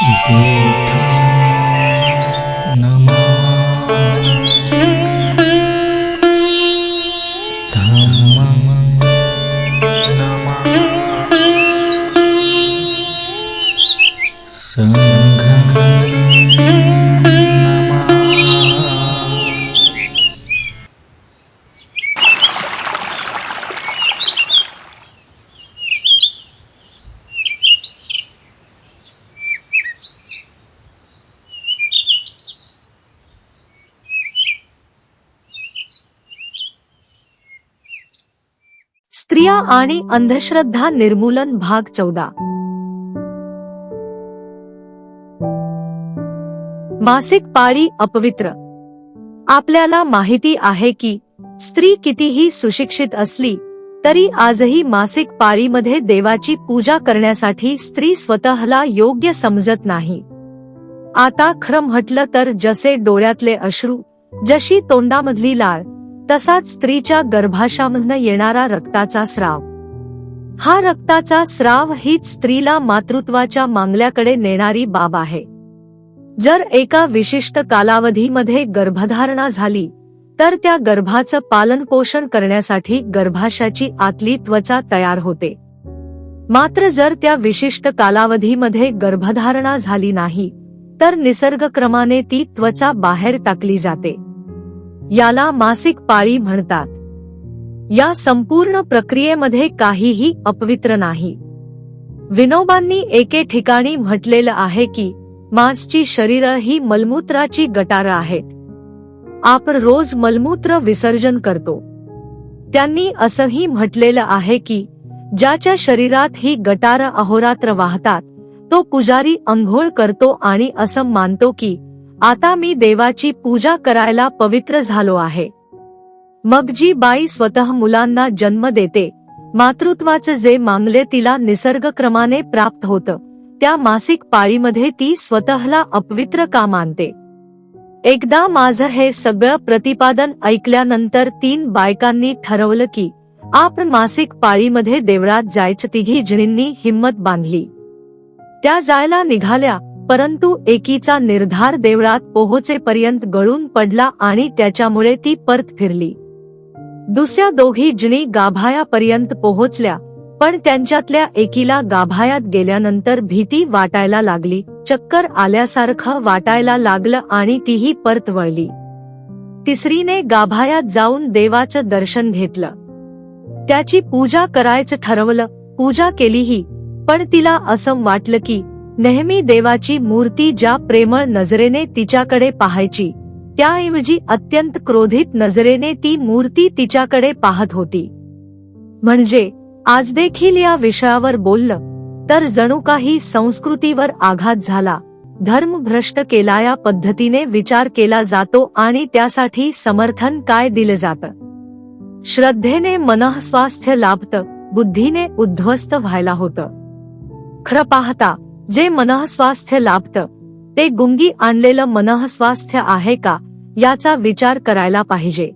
y स्त्रिया आणि अंधश्रद्धा निर्मूलन भाग चौदा. मासिक पाळी अपवित्र. आपल्याला माहिती आहे की स्त्री कितीही सुशिक्षित असली तरी आजही मासिक पाळीमध्ये देवाची पूजा करण्यासाठी स्त्री स्वतःला योग्य समजत नाही. आता खरं म्हटलं तर जसे डोळ्यातले अश्रू जशी तोंडामधली लाळ तसाच स्त्रीच्या गर्भाशामधनं येणारा रक्ताचा स्राव. हा रक्ताचा स्राव हीच स्त्रीला मातृत्वाच्या मांगल्याकडे नेणारी बाब आहे. जर एका विशिष्ट कालावधीमध्ये गर्भधारणा झाली तर त्या गर्भाचं पालन पोषण करण्यासाठी गर्भाशाची आतली त्वचा तयार होते. मात्र जर त्या विशिष्ट कालावधीमध्ये गर्भधारणा झाली नाही तर निसर्गक्रमाने ती त्वचा बाहेर टाकली जाते. याला मासिक पाळी म्हणतात. या संपूर्ण प्रक्रियेमध्ये काहीही अपवित्र नाही. विनोबांनी एके ठिकाणी म्हटलेलं आहे की मांसची शरीर ही मलमूत्राची गटारं आहेत. आपण रोज मलमूत्र विसर्जन करतो. त्यांनी असंही म्हटलेलं आहे की ज्याच्या शरीरात ही गटार अहोरात्र वाहतात तो पुजारी अंघोळ करतो आणि असं मानतो की आता मी देवाची पूजा करायला पवित्र झालो आहे. मग जी बाई स्वतः मुलांना जन्म देते. मातृत्वाचं जे मांगले तिला निसर्गक्रमाने प्राप्त होतं. त्या मासिक पाळीमध्ये ती स्वतःला अपवित्र का मानते एकदा माझं हे सगळं प्रतिपादन ऐकल्यानंतर तीन बायकांनी ठरवलं की आपण मासिक पाळीमध्ये देवळात जायचं. तिघी जणींनी हिंमत बांधली. त्या जायला निघाल्या. परंतु एकीचा निर्धार देवळात पोहोचेपर्यंत गळून पडला आणि त्याच्यामुळे ती परत फिरली. दुसऱ्या दोघी जिणी गाभायापर्यंत पोहोचल्या पण त्यांच्यातल्या एकीला गाभायात गेल्यानंतर भीती वाटायला लागली चक्कर आल्यासारखं वाटायला लागलं आणि तीही परत वळली. तिसरीने गाभायात जाऊन देवाचं दर्शन घेतलं. त्याची पूजा करायचं ठरवलं पूजा केलीही पण तिला असं वाटलं की नेहमी देवाची मूर्ती ज्या प्रेमळ नजरेने तिच्याकडे पाहायची त्याऐवजी अत्यंत क्रोधित नजरेने ती मूर्ती तिच्याकडे पाहत होती. म्हणजे आज देखील या विषयावर बोललं तर जणू काही संस्कृतीवर आघात झाला धर्म भ्रष्ट केला या पद्धतीने विचार केला जातो आणि त्यासाठी समर्थन काय दिलं जातं? श्रद्धेने मनःस्वास्थ्य लाभतं बुद्धीने उद्ध्वस्त व्हायला होतं. खरं पाहता जे मनःस्वास्थ्य लाभतं ते गुंगी आणलेलं मनःस्वास्थ्य आहे का याचा विचार करायला पाहिजे.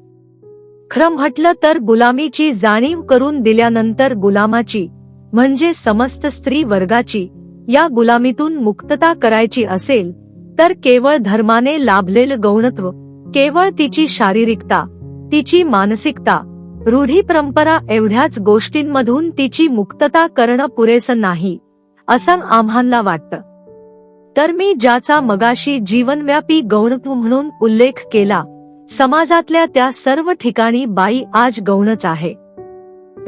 खरं म्हटलं तर गुलामीची जाणीव करून दिल्यानंतर गुलामाची म्हणजे समस्त स्त्री वर्गाची या गुलामीतून मुक्तता करायची असेल तर केवळ धर्माने लाभलेलं गौणत्व केवळ तिची शारीरिकता तिची मानसिकता रूढी परंपरा एवढ्याच गोष्टींमधून तिची मुक्तता करणं पुरेसं नाही. असं आम्हाला वाटतं. तर मी ज्याचा मगाशी जीवनव्यापी गौणत्व म्हणून उल्लेख केला समाजातल्या त्या सर्व ठिकाणी बाई आज गौणच आहे.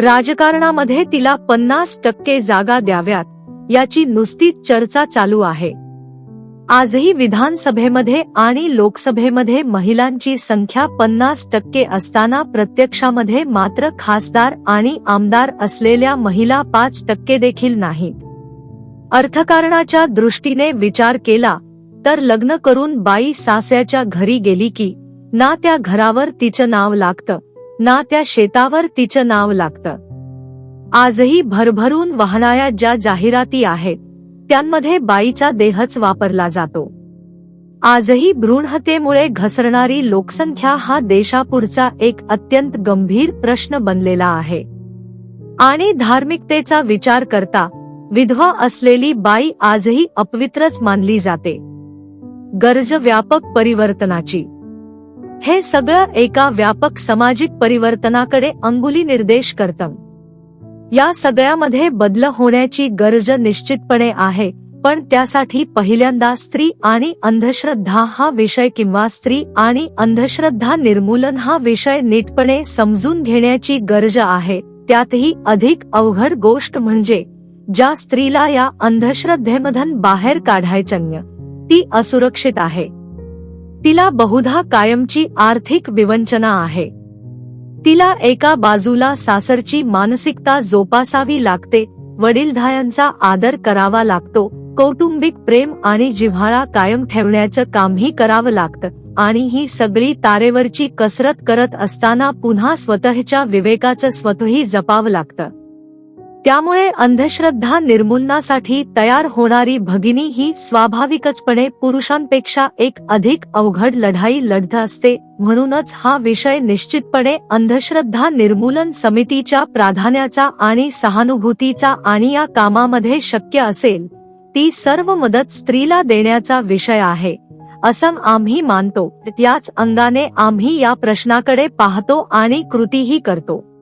राजकारणामध्ये तिला पन्नास टक्के जागा द्याव्यात याची नुसतीच चर्चा चालू आहे. आजही विधानसभेमध्ये आणि लोकसभेमध्ये महिलांची संख्या पन्नास टक्के असताना प्रत्यक्षामध्ये मात्र खासदार आणि आमदार असलेल्या महिला पाच टक्के देखील नाहीत. अर्थकारणाच्या दृष्टीने विचार केला तर लग्न करून बाई सासऱ्याच्या घरी गेली की ना त्या घरावर तिचं नाव लागतं ना त्या शेतावर तिचं नाव लागतं. आजही भरभरून वाहणाऱ्या ज्या जाहिराती आहेत त्यांमध्ये बाईचा देहच वापरला जातो. आजही भ्रूणहत्येमुळे घसरणारी लोकसंख्या हा देशापुढचा एक अत्यंत गंभीर प्रश्न बनलेला आहे. आणि धार्मिकतेचा विचार करता विधवा असलेली बाई आजही अपवित्रच मानली जाते. गरज व्यापक परिवर्तनाची. हे सगळं एका व्यापक सामाजिक परिवर्तनाकडे अंगुली निर्देश करतं. या सगळ्यामध्ये बदल होण्याची गरज निश्चितपणे आहे पण त्यासाठी पहिल्यांदा स्त्री आणि अंधश्रद्धा हा विषय किंवा स्त्री आणि अंधश्रद्धा निर्मूलन हा विषय नीटपणे समजून घेण्याची गरज आहे त्यातही अधिक अवघड गोष्ट म्हणजे ज्या स्त्रीला या अंधश्रद्धेमधन बाहेर काढायचं ती असुरक्षित आहे. तिला बहुधा कायमची आर्थिक विवंचना आहे. तिला एका बाजूला सासरची मानसिकता जोपासावी लागते वडीलधायांचा आदर करावा लागतो कौटुंबिक प्रेम आणि जिव्हाळा कायम ठेवण्याचं कामही करावं लागतं आणि ही सगळी तारेवरची कसरत करत असताना पुन्हा स्वतःच्या विवेकाचं स्वतःही जपावं लागतं. त्यामुळे अंधश्रद्धा निर्मूलनासाठी तयार होणारी भगिनी ही स्वाभाविकचपणे पुरुषांपेक्षा एक अधिक अवघड लढाई लढत असते. म्हणूनच हा विषय निश्चितपणे अंधश्रद्धा निर्मूलन समितीच्या प्राधान्याचा आणि सहानुभूतीचा आणि या कामामध्ये शक्य असेल ती सर्व मदत स्त्रीला देण्याचा विषय आहे. असं आम्ही मानतो. याच अंगाने आम्ही या प्रश्नाकडे पाहतो आणि कृतीही करतो.